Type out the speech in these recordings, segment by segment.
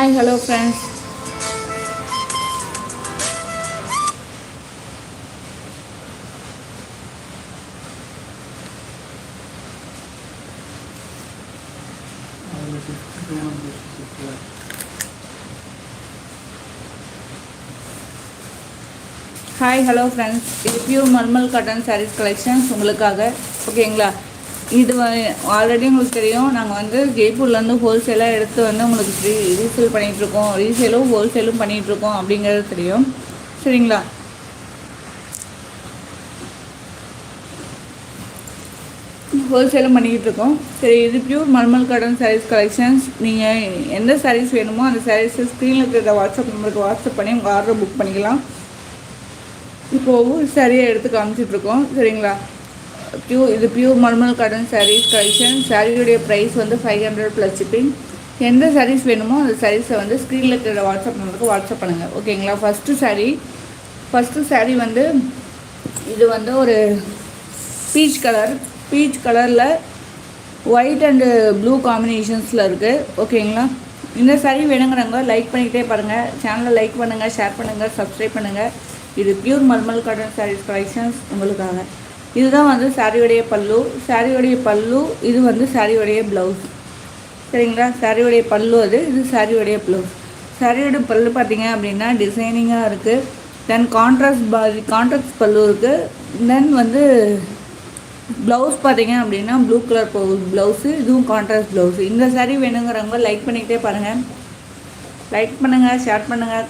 Hi hello friends hi hello friends இது pure malmal cotton sarees collections உங்களுக்காக ஓகேங்களா இது ஆல்ரெடி உங்களுக்கு தெரியும். நாங்கள் வந்து ஜெய்ப்பூர்லேருந்து ஹோல்சேலாக எடுத்து வந்து உங்களுக்கு ரீ ரீசேல் பண்ணிகிட்ருக்கோம் ரீசேலும் ஹோல்சேலும் பண்ணிகிட்ருக்கோம் அப்படிங்கிறது தெரியும். சரிங்களா? ஹோல்சேலும் பண்ணிக்கிட்டு இருக்கோம் சரி இது pure malmal cotton sarees collections நீங்கள் எந்த சாரீஸ் வேணுமோ அந்த சாரீஸை ஸ்க்ரீனில் இருக்கிற வாட்ஸ்அப் நம்பருக்கு வாட்ஸ்அப் பண்ணி உங்கள் ஆர்டர் புக் பண்ணிக்கலாம். இப்போ ஒவ்வொரு சாரியாக எடுத்து காமிச்சிட்ருக்கோம் சரிங்களா? பியூ இது pure malmal cotton sarees collection சாரியுடைய ப்ரைஸ் வந்து ஃபைவ் ஹண்ட்ரட் ப்ளஸ் ஷிப்பிங் எந்த சாரீஸ் வேணுமோ அந்த சாரீஸை வந்து ஸ்க்ரீனில் இருக்கிற வாட்ஸ்அப் நம்பருக்கு வாட்ஸ்அப் பண்ணுங்கள் ஓகேங்களா ஃபஸ்ட்டு சாரீ ஃபஸ்ட்டு சாரீ வந்து இது வந்து ஒரு பீச் கலர் பீச் கலரில் ஒயிட் அண்டு ப்ளூ காம்பினேஷன்ஸில் இருக்குது ஓகேங்களா இந்த சாரீ வேணுங்கிறவங்க லைக் பண்ணிக்கிட்டே பாருங்கள் சேனலை லைக் பண்ணுங்கள் ஷேர் பண்ணுங்கள் சப்ஸ்கிரைப் பண்ணுங்கள் இது pure malmal cotton sarees collections உங்களுக்காக. இதுதான் வந்து சாரியோடைய பல்லு. சாரியோடைய பல்லு இது வந்து சாரியோடைய ப்ளவுஸ் சரிங்களா? சாரியோடைய பல்லு அது இது சாரியோடைய ப்ளவுஸ் சாரியோட பல்லு பார்த்தீங்க அப்படின்னா டிசைனிங்காக இருக்குது தென் கான்ட்ராஸ்ட் பாதி கான்ட்ராஸ்ட் பல்லு இருக்குது தென் வந்து ப்ளவுஸ் பார்த்தீங்க அப்படின்னா ப்ளூ கலர் ப்ளவுஸு இதுவும் கான்ட்ராஸ்ட் ப்ளவுஸு இந்த சாரீ வேணுங்கிறவங்க லைக் பண்ணிக்கிட்டே பாருங்கள் லைக் பண்ணுங்கள் ஷேர் பண்ணுங்கள்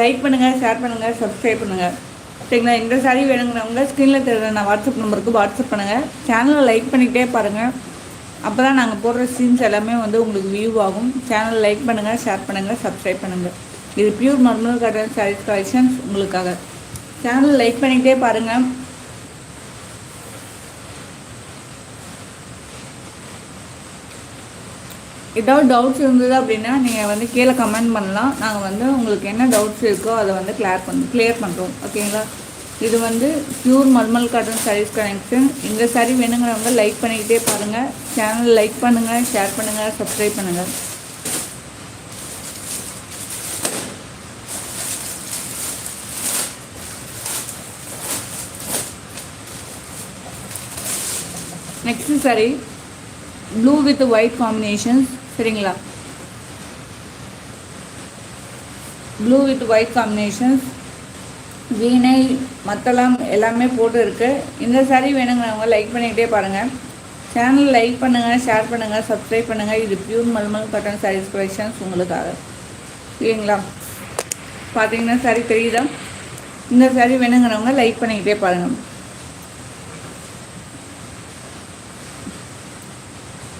லைக் பண்ணுங்கள் ஷேர் பண்ணுங்கள் சப்ஸ்கிரைப் பண்ணுங்கள் சரிங்களா? இந்த சாரீ வேணுங்கிறவங்க ஸ்க்ரீனில் தெரியுற நான் வாட்ஸ்அப் நம்பருக்கு வாட்ஸ்அப் பண்ணுங்கள் சேனலை லைக் பண்ணிக்கிட்டே பாருங்கள் அப்போ தான் நாங்கள் போடுற சீன்ஸ் எல்லாமே வந்து உங்களுக்கு வியூ ஆகும். சேனல் லைக் பண்ணுங்கள் ஷேர் பண்ணுங்கள் சப்ஸ்கிரைப் பண்ணுங்கள் இது pure malmal cotton sarees collections உங்களுக்காக சேனல் லைக் பண்ணிக்கிட்டே பாருங்கள் ஏதாவது டவுட்ஸ் இருந்தது அப்படின்னா நீங்கள் வந்து கீழே கமெண்ட் பண்ணலாம். நாங்கள் வந்து உங்களுக்கு என்ன டவுட்ஸ் இருக்கோ அதை வந்து கிளியர் பண்ண கிளியர் பண்ணுறோம் ஓகேங்களா இது வந்து pure malmal cotton sarees connection இந்த சாரீ வேணுங்கிறவங்க லைக் பண்ணிக்கிட்டே பாருங்கள் சேனல் லைக் பண்ணுங்கள் ஷேர் பண்ணுங்கள் சப்ஸ்கிரைப் பண்ணுங்கள் next saree blue with white combinations சரிங்களா? ப்ளூ வித் ஒயிட் காம்பினேஷன்ஸ் வீணை மத்தளம் எல்லாமே போட்டு இருக்குது இந்த சாரீ வேணுங்கிறவங்க லைக் பண்ணிக்கிட்டே பாருங்கள் சேனல் லைக் பண்ணுங்கள் ஷேர் பண்ணுங்கள் சப்ஸ்கிரைப் பண்ணுங்கள் இது pure malmal cotton sarees collections உங்களுக்காக. சரிங்களா? பார்த்தீங்கன்னா சாரி தெரியுதா? இந்த சாரி வேணுங்கிறவங்க லைக் பண்ணிக்கிட்டே பாருங்கள்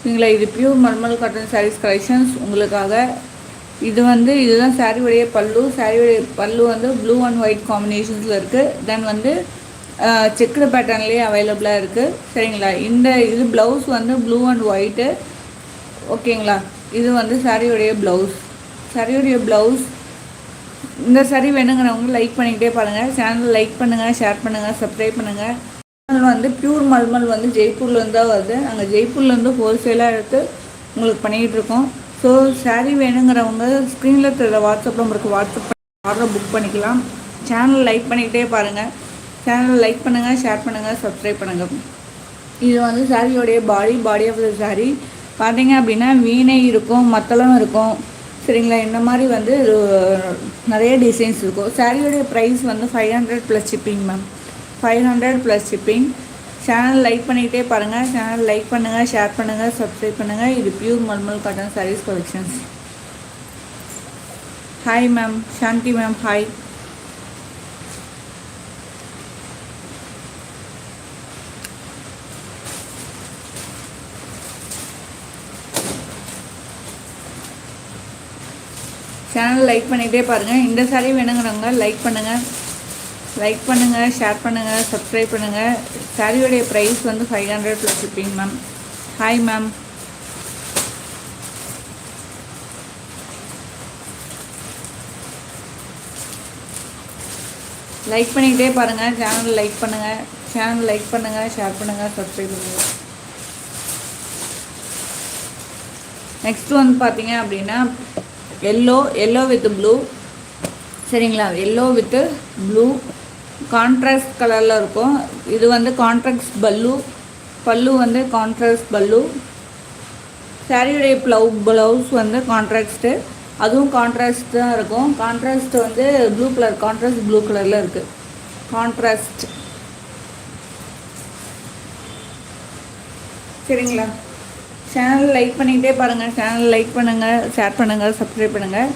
சரிங்களா இது pure malmal cotton sarees collections உங்களுக்காக இது வந்து இதுதான் சாரியுடைய பல்லு. சாரியுடைய பல்லு வந்து ப்ளூ அண்ட் ஒயிட் காம்பினேஷன்ஸில் இருக்குது தென் வந்து செக்குடு பேட்டர்ன்லேயே அவைலபிளாக இருக்குது சரிங்களா? இந்த இது ப்ளவுஸ் வந்து ப்ளூ அண்ட் ஒயிட்டு ஓகேங்களா இது வந்து சாரியுடைய ப்ளவுஸ் சாரியுடைய ப்ளவுஸ் இந்த சாரி வேணுங்கிறவங்க லைக் பண்ணிக்கிட்டே பாருங்கள் சேனல் லைக் பண்ணுங்கள் ஷேர் பண்ணுங்கள் சப்ஸ்கிரைப் பண்ணுங்கள் வந்து பியூர் மல்மல் வந்து ஜெய்ப்பூர்லேருந்து தான் வருது. நாங்கள் ஜெய்ப்பூர்லேருந்து ஹோல்சேலாக எடுத்து உங்களுக்கு பண்ணிகிட்ருக்கோம் ஸோ சாரீ வேணுங்கிறவங்க ஸ்க்ரீனில் தெரியல வாட்ஸ்அப் நம்பருக்கு வாட்ஸ்அப் ஆர்டர் புக் பண்ணிக்கலாம். சேனல் லைக் பண்ணிக்கிட்டே பாருங்கள் சேனல் லைக் பண்ணுங்கள் ஷேர் பண்ணுங்கள் சப்ஸ்கிரைப் பண்ணுங்கள் இது வந்து சாரியோடைய பாடி பாடி ஆஃப் த சாரீ பார்த்தீங்க அப்படின்னா வீணை இருக்கும் மத்தளம் இருக்கும். சரிங்களா? இந்த மாதிரி வந்து நிறைய டிசைன்ஸ் இருக்கும். சாரியோடைய ப்ரைஸ் வந்து five hundred plus shipping ma'am five hundred plus shipping channel like பண்ணிக்கிட்டே பாருங்கள் சேனல் லைக் பண்ணுங்கள் ஷேர் பண்ணுங்கள் சப்ஸ்கிரைப் பண்ணுங்கள் இது pure malmal cotton sarees collections hi ma'am Shanti ma'am hi channel like பண்ணிகிட்டே பாருங்கள் இந்த சாரீ வேணுங்கிறவங்க லைக் பண்ணுங்கள் லைக் பண்ணுங்கள் ஷேர் பண்ணுங்கள் சப்ஸ்கிரைப் பண்ணுங்கள் சாரியோடைய ப்ரைஸ் வந்து five hundred plus shipping ma'am hi ma'am like பண்ணிக்கிட்டே பாருங்கள் சேனல் லைக் பண்ணுங்கள் சேனல் லைக் பண்ணுங்கள் ஷேர் பண்ணுங்கள் சப்ஸ்கிரைப் பண்ணுங்கள் நெக்ஸ்ட் வந்து பார்த்தீங்க அப்படின்னா எல்லோ எல்லோ வித் ப்ளூ சரிங்களா? எல்லோ வித்து ப்ளூ கான்ட்ராஸ்ட் கலரில் இருக்கும். இது வந்து கான்ட்ராஸ்ட் பல்லு. பல்லு வந்து கான்ட்ராஸ்ட் பல்லு. சாரியுடைய ப்ளவு ப்ளவுஸ் வந்து கான்ட்ராஸ்ட்டு அதுவும் கான்ட்ராஸ்ட் தான் இருக்கும். கான்ட்ராஸ்ட் வந்து ப்ளூ கலர் கான்ட்ராஸ்ட் ப்ளூ கலரில் இருக்குது கான்ட்ராஸ்ட் சரிங்களா? சேனல் லைக் பண்ணிக்கிட்டே பாருங்கள் சேனல் லைக் பண்ணுங்கள் ஷேர் பண்ணுங்கள் சப்ஸ்கிரைப் பண்ணுங்கள்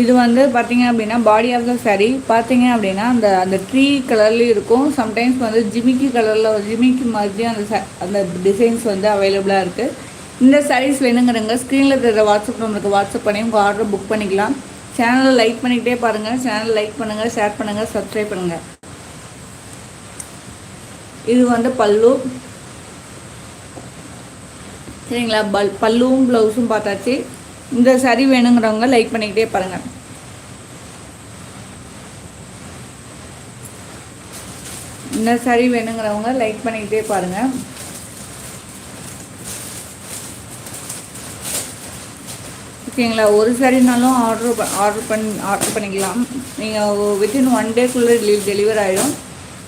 இது வந்து பார்த்தீங்க அப்படின்னா பாடி ஆஃப் த saree. பார்த்தீங்க அப்படின்னா அந்த அந்த ட்ரீ கலர்லேயும் இருக்கும். சம்டைம்ஸ் வந்து ஜிமிக்கி கலரில் ஜிமிக்கி மாதிரி அந்த அந்த டிசைன்ஸ் வந்து அவைலபிளாக இருக்குது இந்த சாரீஸ் வேணுங்கிறவங்க ஸ்க்ரீனில் இருக்கிற வாட்ஸ்அப் நம்பருக்கு வாட்ஸ்அப் பண்ணி உங்கள் ஆர்டர் புக் பண்ணிக்கலாம். சேனலை லைக் பண்ணிக்கிட்டே பாருங்கள் சேனல் லைக் பண்ணுங்கள் ஷேர் பண்ணுங்கள் சப்ஸ்கிரைப் பண்ணுங்கள் இது வந்து பல்லு. சரிங்களா? பல் பல்லுவும் ப்ளவுஸும் பார்த்தாச்சு. இந்த சரி வேணுங்கிறவங்க லைக் பண்ணிக்கிட்டே பாருங்கள் இந்த சரி வேணுங்கிறவங்க லைக் பண்ணிக்கிட்டே பாருங்கள் ஓகேங்களா ஒரு சரினாலும் ஆர்டர் ஆர்டர் பண்ணி ஆர்டர் பண்ணிக்கலாம். நீங்கள் வித்தின் ஒன் டேக்குள்ளே டெலிவர் ஆகிடும்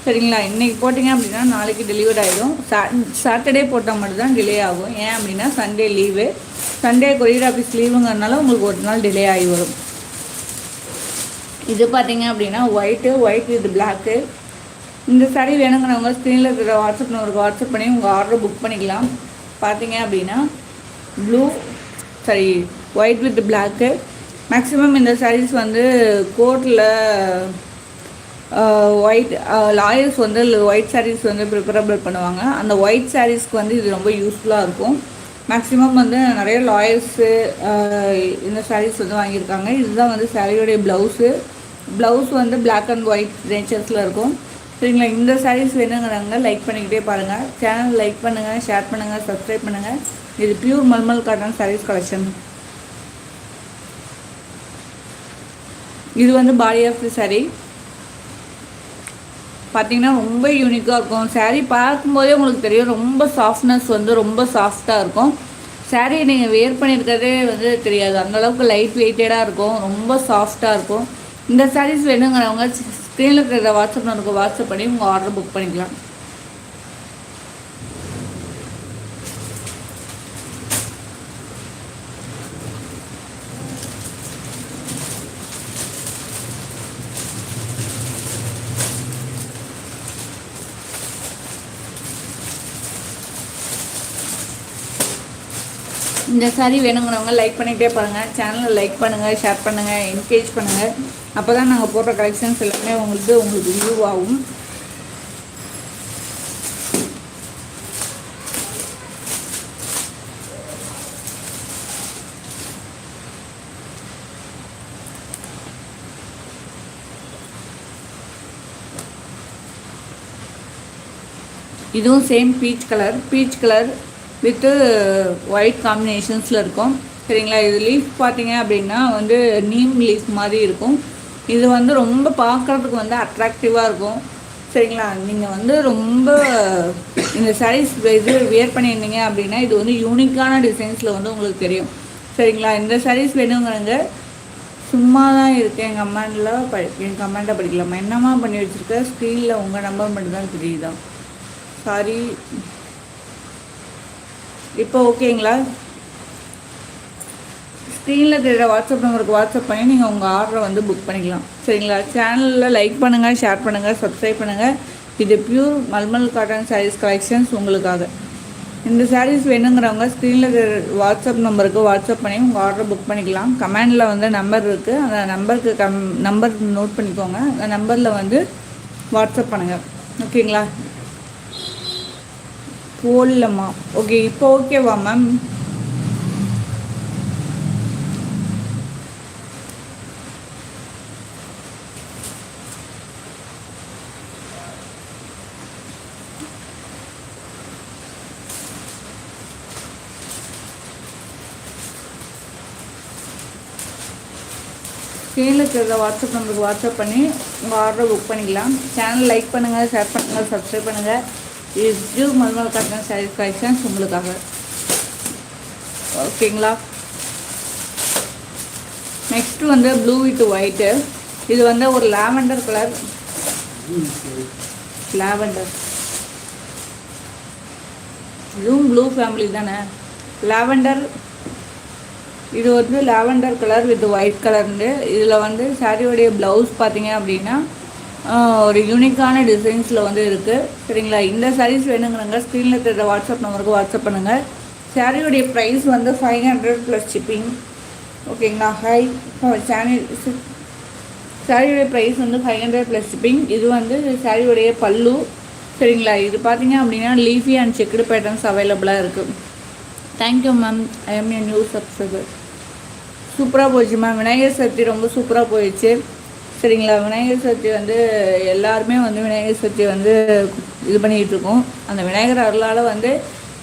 சரிங்களா? இன்றைக்கி போட்டிங்க அப்படின்னா நாளைக்கு டெலிவர் ஆகிடும் சா சாட்டர்டே போட்டால் மட்டும்தான் டிலே ஆகும். ஏன் அப்படின்னா Sunday leave Sunday courier office லீவுங்கிறதுனால உங்களுக்கு ஒரு நாள் டிலே ஆகி வரும். இது பார்த்தீங்க அப்படின்னா ஒயிட்டு ஒயிட் வித் பிளாக்கு இந்த சாரீ வேணுங்கிறவங்க ஸ்க்ரீனில் இருக்கிற வாட்ஸ்அப் நம்பருக்கு வாட்ஸ்அப் பண்ணி உங்கள் ஆர்டர் புக் பண்ணிக்கலாம். பார்த்தீங்க அப்படின்னா blue saree white with black maximum இந்த சாரீஸ் வந்து கோர்ட்டில் ஒயிட் லாயர்ஸ் வந்து ஒயிட் சாரீஸ் வந்து ப்ரிப்பரபிள் பண்ணுவாங்க. அந்த ஒயிட் சாரீஸ்க்கு வந்து இது ரொம்ப யூஸ்ஃபுல்லாக இருக்கும். மேக்ஸிமம் வந்து நிறைய லாயர்ஸு இந்த சாரீஸ் வந்து வாங்கியிருக்காங்க. இதுதான் வந்து சாரியோடைய ப்ளவுஸு ப்ளவுஸ் வந்து பிளாக் அண்ட் ஒயிட் நேச்சர்ஸில் இருக்கும். சரிங்களா? இந்த சாரீஸ் வேணுங்கிறவங்க லைக் பண்ணிக்கிட்டே பாருங்கள் சேனல் லைக் பண்ணுங்கள் ஷேர் பண்ணுங்கள் சப்ஸ்கிரைப் பண்ணுங்கள் இது pure malmal cotton sarees collection இது வந்து பாடி ஆஃப் தி சாரீ பார்த்தீங்கன்னா ரொம்ப யூனிக்காக இருக்கும். சேரீ பார்க்கும்போதே உங்களுக்கு தெரியும் ரொம்ப சாஃப்ட்னஸ் வந்து ரொம்ப சாஃப்டாக இருக்கும். Saree நீங்கள் வேர் பண்ணியிருக்கிறதே வந்து தெரியாது. அந்தளவுக்கு லைட் வெயிட்டடாக இருக்கும் ரொம்ப சாஃப்டாக இருக்கும். இந்த சாரீஸ் வேணுங்கிறவங்க ஸ்க்ரீனில் இருக்கிற வாட்ஸ்அப் நம்பருக்கு வாட்ஸ்அப் பண்ணி உங்கள் ஆர்டர் புக் பண்ணிக்கலாம். இந்த சாரி வேணுங்கிறவங்க லைக் பண்ணிகிட்டே பாருங்கள் சேனலை லைக் பண்ணுங்கள் ஷேர் பண்ணுங்கள் என்கரேஜ் பண்ணுங்கள் அப்போ தான் நாங்கள் போடுற கலெக்ஷன்ஸ் எல்லாமே உங்களுக்கு உங்களுக்கு வியூ ஆகும். இதுவும் same peach colour peach colour with white காம்பினேஷன்ஸில் இருக்கும். சரிங்களா? இது லீஃப் பார்த்தீங்க அப்படின்னா வந்து நீம் லீஃப் மாதிரி இருக்கும். இது வந்து ரொம்ப பார்க்குறதுக்கு வந்து அட்ராக்டிவாக இருக்கும். சரிங்களா? நீங்கள் வந்து ரொம்ப இந்த sarees இது வியர் பண்ணியிருந்தீங்க அப்படின்னா இது வந்து யூனிக்கான டிசைன்ஸில் வந்து உங்களுக்கு தெரியும். சரிங்களா? இந்த sarees வேணுங்கிறங்க சும்மா தான் இருக்கேன் எங்கள் கமெண்டில் படி என் கமெண்ட்டை படிக்கலாமா? என்னம்மா பண்ணி வச்சுருக்க? ஸ்க்ரீனில் உங்கள் நம்பர் மட்டும்தான் தெரியுதா? சாரி இப்போ ஓகேங்களா? ஸ்க்ரீனில் தெரியுற வாட்ஸ்அப் நம்பருக்கு வாட்ஸ்அப் பண்ணி நீங்கள் உங்கள் ஆர்டரை வந்து புக் பண்ணிக்கலாம். சரிங்களா? சேனலில் லைக் பண்ணுங்கள் ஷேர் பண்ணுங்கள் சப்ஸ்கிரைப் பண்ணுங்கள் இது pure malmal cotton sarees collections உங்களுக்காக. இந்த சாரீஸ் வேணுங்கிறவங்க ஸ்க்ரீனில் வாட்ஸ்அப் நம்பருக்கு வாட்ஸ்அப் பண்ணி உங்கள் ஆர்டர் புக் பண்ணிக்கலாம். கமெண்டில் வந்து நம்பர் இருக்குது அந்த நம்பருக்கு கம் நம்பர் நோட் பண்ணிக்கோங்க. அந்த நம்பரில் வந்து வாட்ஸ்அப் பண்ணுங்கள் ஓகேங்களா? போடலம்மா. ஓகே இப்போ ஓகேவா மேம் ஸ்க்ரீனில் இருக்கிற வாட்ஸ்அப் நம்பருக்கு வாட்ஸ்அப் பண்ணி உங்கள் ஆர்டரை புக் பண்ணிக்கலாம். சேனல் லைக் பண்ணுங்கள் ஷேர் பண்ணுங்கள் சப்ஸ்கிரைப் பண்ணுங்கள் இது ஜூ மல்மல் காட்டன் சாரீஸ் கலெக்ஷன்ஸ் உங்களுக்காக. ஓகேங்களா? நெக்ஸ்ட்டு வந்து ப்ளூ வித் ஒயிட்டு இது வந்து ஒரு லாவெண்டர் கலர் லாவெண்டர் இதுவும் ப்ளூ ஃபேமிலி தானே. லாவெண்டர் இது வந்து லாவெண்டர் கலர் வித் ஒயிட் கலர்ந்து இதில் வந்து சாரியோடைய ப்ளவுஸ் பார்த்தீங்க அப்படின்னா ஒரு யூனிக்கான டிசைன்ஸில் வந்து இருக்குது சரிங்களா? இந்த சாரீஸ் வேணுங்கிறவங்க ஸ்க்ரீனில் தெரியுற வாட்ஸ்அப் நம்பருக்கு வாட்ஸ்அப் பண்ணுங்கள் சாரியோடைய ப்ரைஸ் வந்து ஃபைவ் ஹண்ட்ரட் ப்ளஸ் ஷிப்பிங் ஓகேங்களா ஹை சேனல் சாரியோடைய ப்ரைஸ் வந்து ஃபைவ் ஹண்ட்ரட் ப்ளஸ் ஷிப்பிங் இது வந்து சாரியோடைய பல்லு. சரிங்களா? இது பார்த்தீங்க அப்படின்னா லீஃபி அண்ட் செக்குடு பேட்டர்ன்ஸ் அவைலபிளாக இருக்குது thank you ma'am I am a new subscriber சூப்பராக போச்சு மேம் விநாயகர் சதுர்த்தி ரொம்ப சூப்பராக போயிடுச்சு. சரிங்களா? விநாயகர் சதுர்த்தி வந்து எல்லாருமே வந்து விநாயகர் சதுர்த்தி வந்து இது பண்ணிகிட்டு இருக்கோம். அந்த விநாயகர் அருளால் வந்து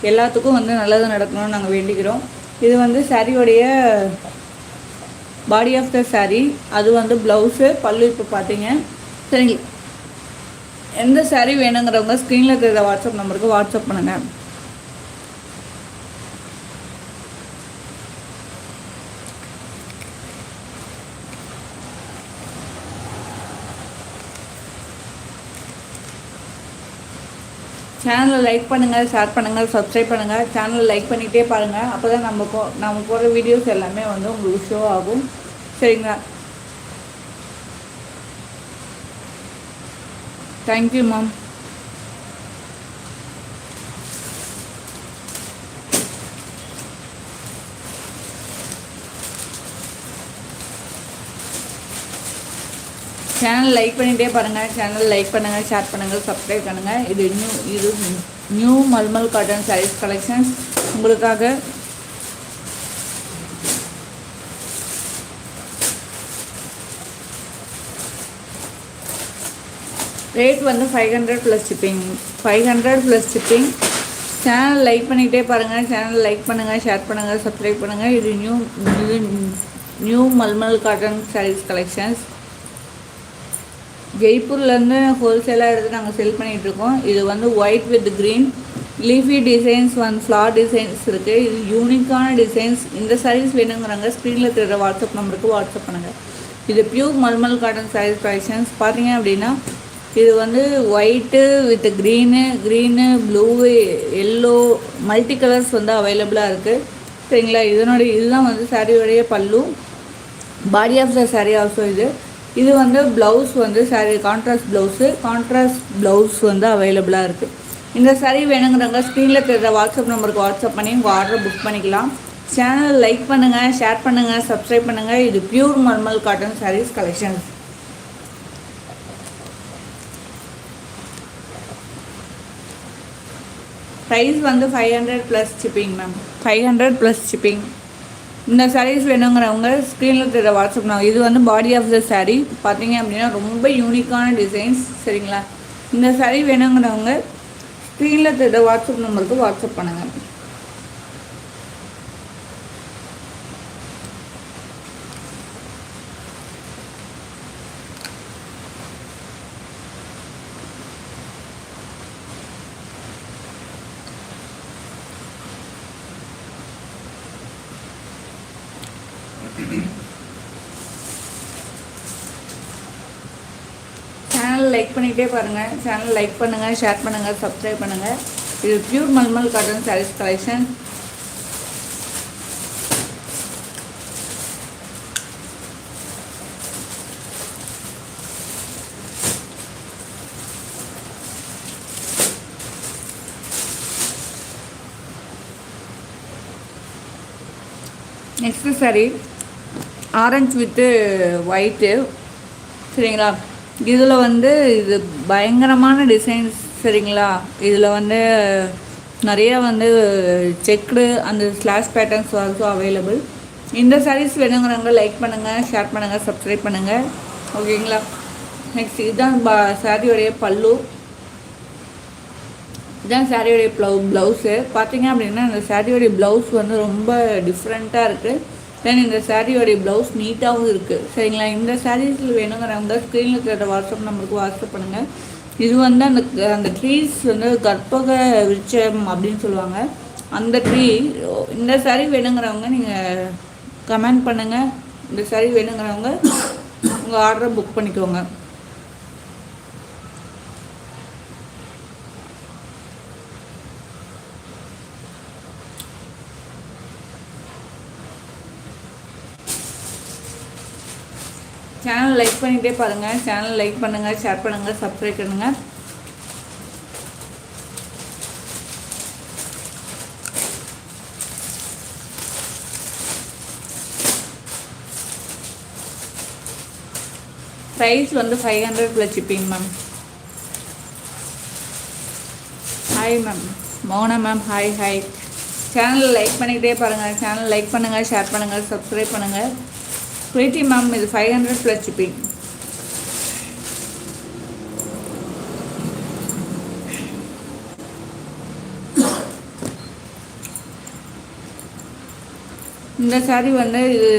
எல்லாத்துக்கும் வந்து நல்லது நடக்கணும்னு நாங்கள் வேண்டிக்கிறோம். இது வந்து சாரியோடைய பாடி ஆஃப் த saree. அது வந்து ப்ளவுஸு பல்லு இப்போ பார்த்தீங்க. சரிங்களா எந்த saree வேணுங்கிறவங்க ஸ்க்ரீனில் இருக்கிற வாட்ஸ்அப் நம்பருக்கு வாட்ஸ்அப் பண்ணுங்கள் சேனலை லைக் பண்ணுங்கள் ஷேர் பண்ணுங்கள் சப்ஸ்கிரைப் பண்ணுங்கள் சேனலை லைக் பண்ணிகிட்டே பாருங்கள் அப்போ தான் நம்ம போ நம்ம போடுற வீடியோஸ் எல்லாமே வந்து உங்களுக்கு ஷோ ஆகும். சரிங்களா? தேங்க்யூ மேம் சேனல் லைக் பண்ணிகிட்டே பாருங்கள் சேனல் லைக் பண்ணுங்கள் ஷேர் பண்ணுங்கள் சப்ஸ்கிரைப் பண்ணுங்கள் இது நியூ இது new malmal cotton sarees collections உங்களுக்காக ரேட் வந்து five hundred plus shipping five hundred plus shipping channel like பண்ணிகிட்டே பாருங்கள் சேனல் லைக் பண்ணுங்கள் ஷேர் பண்ணுங்கள் சப்ஸ்கிரைப் பண்ணுங்கள் இது new new malmal cotton sarees collections ஜெய்ப்பூர்லேருந்து ஹோல்சேலாக எடுத்து நாங்கள் செல் பண்ணிகிட்ருக்கோம் இது வந்து white with green leafy designs on floral designs இருக்குது இது யூனிக்கான டிசைன்ஸ் இந்த சாரீஸ் வேணுங்கிறாங்க. ஸ்க்ரீனில் தெரிகிற வாட்ஸ்அப் நம்பருக்கு வாட்ஸ்அப் பண்ணுங்கள் இது pure malmal cotton sarees collections பார்த்தீங்க அப்படின்னா இது வந்து white with green green blue yellow multi colours வந்து அவைலபிளாக இருக்குது சரிங்களா? இதனுடைய இதுதான் வந்து சாரியோடைய பல்லு. Body of the saree also இது. இது வந்து ப்ளவுஸ் வந்து saree contrast blouse contrast blouse வந்து அவைலபிளாக இருக்குது இந்த சாரீ வேணுங்கிறவங்க ஸ்க்ரீனில் தெரிகிற வாட்ஸ்அப் நம்பருக்கு வாட்ஸ்அப் பண்ணி உங்கள் ஆர்டர் புக் பண்ணிக்கலாம். சேனல் லைக் பண்ணுங்கள் ஷேர் பண்ணுங்கள் சப்ஸ்கிரைப் பண்ணுங்கள் இது pure malmal cotton sarees collections price வந்து five hundred plus shipping ma'am five hundred plus shipping இந்த சாரீஸ் வேணுங்கிறவங்க ஸ்க்ரீனில் தெரிய வாட்ஸ்அப் நான் இது வந்து பாடி ஆஃப் த சாரீ பார்த்தீங்க அப்படின்னா ரொம்ப யூனிக்கான டிசைன்ஸ் சரிங்களா? இந்த சாரீ வேணுங்கிறவங்க ஸ்க்ரீனில் தெரிய வாட்ஸ்அப் நம்பருக்கு வாட்ஸ்அப் பண்ணுங்கள் பண்ணிகிட்டே பாருங்கள் சேனல் லைக் பண்ணுங்கள் ஷேர் பண்ணுங்கள் சப்ஸ்கிரைப் பண்ணுங்கள் இது pure malmal cotton sarees collection next saree orange with white சரிங்களா? இதில் வந்து இது பயங்கரமான டிசைன்ஸ் சரிங்களா? இதில் வந்து நிறைய வந்து செக்குடு அந்த ஸ்லாஷ் பேட்டர்ன்ஸ் ஆல்சோ அவைலபிள் இந்த சாரீஸ் வேணுங்கிறவங்க லைக் பண்ணுங்கள் ஷேர் பண்ணுங்கள் சப்ஸ்கிரைப் பண்ணுங்கள் ஓகேங்களா நெக்ஸ்ட் இதுதான் பா சாரியோடைய பல்லு. இதுதான் சாரியோடைய ப்ளவு ப்ளவுஸு பார்த்தீங்க அப்படின்னா அந்த சாரியோடைய ப்ளவுஸ் வந்து ரொம்ப டிஃப்ரெண்ட்டாக இருக்குது தென் இந்த சாரியோடைய ப்ளவுஸ் நீட்டாகவும் இருக்குது சரிங்களா? இந்த சாரீஸில் வேணுங்கிறவங்க ஸ்க்ரீனில் இருக்கிற வாட்ஸ்அப் நம்பருக்கு வாட்ஸ்அப் பண்ணுங்கள் இது வந்து அந்த அந்த ட்ரீஸ் வந்து கற்பக விருட்சம் அப்படின்னு சொல்லுவாங்க. அந்த ட்ரீ இந்த சாரீ வேணுங்கிறவங்க நீங்கள் கமெண்ட் பண்ணுங்கள் இந்த சாரீ வேணுங்கிறவங்க உங்கள் ஆர்டரை புக் பண்ணிக்கோங்க. சேனல் லைக் பண்ணிகிட்டே பாருங்கள் சேனல் லைக் பண்ணுங்கள் ஷேர் பண்ணுங்கள் சப்ஸ்கிரைப் பண்ணுங்கள் ப்ரைஸ் வந்து five hundred plus shipping ma'am hi ma'am Mouna ma'am hi hi channel like பண்ணிக்கிட்டே பாருங்கள் சேனல் லைக் பண்ணுங்கள் ஷேர் பண்ணுங்கள் சப்ஸ்கிரைப் பண்ணுங்கள் ஸ்வீட்டி மேம் இது ஃபைவ் ஹண்ட்ரட் ப்ளஸ் ஷிப்பிங் இந்த சாரீ வந்து இது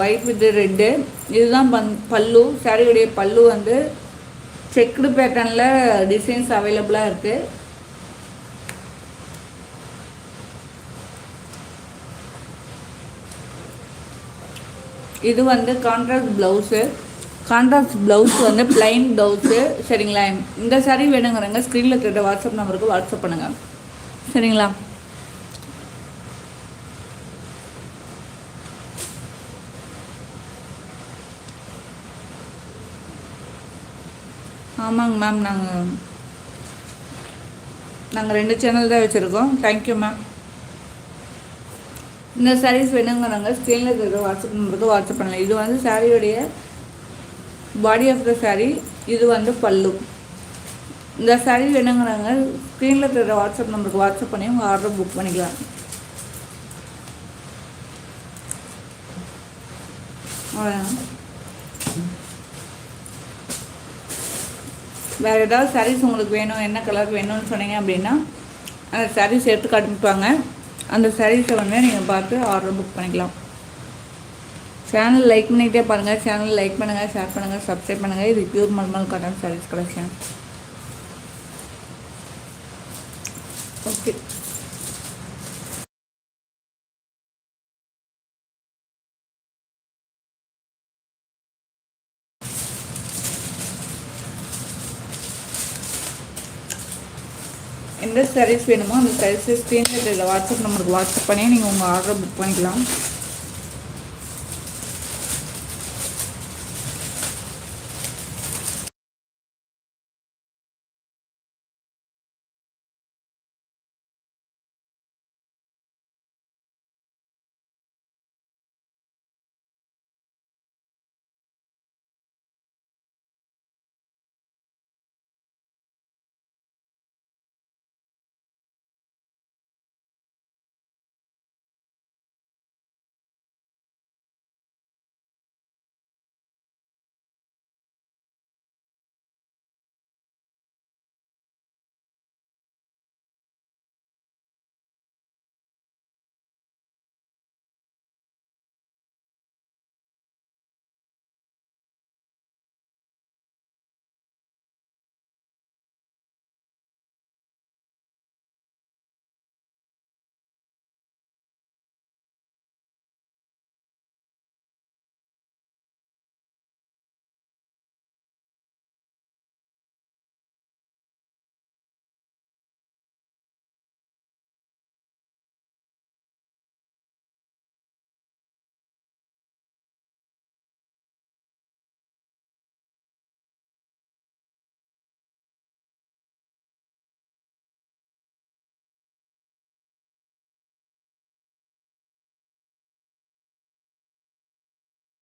ஒயிட் வித் ரெட்டு இதுதான் பந் பல்லு. சாரியுடைய பல்லு வந்து செக்குடு பேட்டர்னில் டிசைன்ஸ் அவைலபிளாக இருக்குது இது வந்து கான்ட்ராஸ்ட் ப்ளவுஸு கான்ட்ராஸ்ட் ப்ளவுஸ் வந்து பிளைன் ப்ளவுஸு சரிங்களா? இந்த சாரீ வேணுங்கிறங்க ஸ்க்ரீனில் இருக்கிற வாட்ஸ்அப் நம்பருக்கு வாட்ஸ்அப் பண்ணுங்கள் சரிங்களா? ஆமாங்க மேம் நாங்கள் நாங்கள் ரெண்டு சேனல் தான் வச்சுருக்கோம். தேங்க்யூ மேம் இந்த சாரீஸ் வேணுங்கிறாங்க ஸ்க்ரீனில் இருக்கிற வாட்ஸ்அப் நம்பருக்கு வாட்ஸ்அப் பண்ணலாம் இது வந்து சாரியுடைய பாடி ஆஃப் த சாரீ இது வந்து பல்லு. இந்த சாரீ வேணுங்கிறாங்க ஸ்க்ரீனில் இருக்கிற வாட்ஸ்அப் நம்பருக்கு வாட்ஸ்அப் பண்ணி உங்கள் ஆர்டர் புக் பண்ணிக்கலாம். வேறு ஏதாவது சாரீஸ் உங்களுக்கு வேணும் என்ன கலர் வேணும்னு சொன்னீங்க அப்படின்னா அந்த சாரீஸ் எடுத்து காட்டிப்பாங்க அந்த சாரீஸை வந்து நீங்கள் பார்த்து ஆர்டர் புக் பண்ணிக்கலாம். சேனல் லைக் பண்ணிக்கிட்டே பாருங்கள் சேனல் லைக் பண்ணுங்கள் ஷேர் பண்ணுங்கள் சப்ஸ்கிரைப் பண்ணுங்கள் இது pure malmal cotton sarees collection okay எந்த சாரீஸ் வேணுமோ அந்த சாரீஸை ஸ்க்ரீனில் வாட்ஸ்அப் நம்பருக்கு வாட்ஸ்அப் பண்ணி நீங்கள் உங்கள் ஆர்டரை புக் பண்ணிக்கலாம்.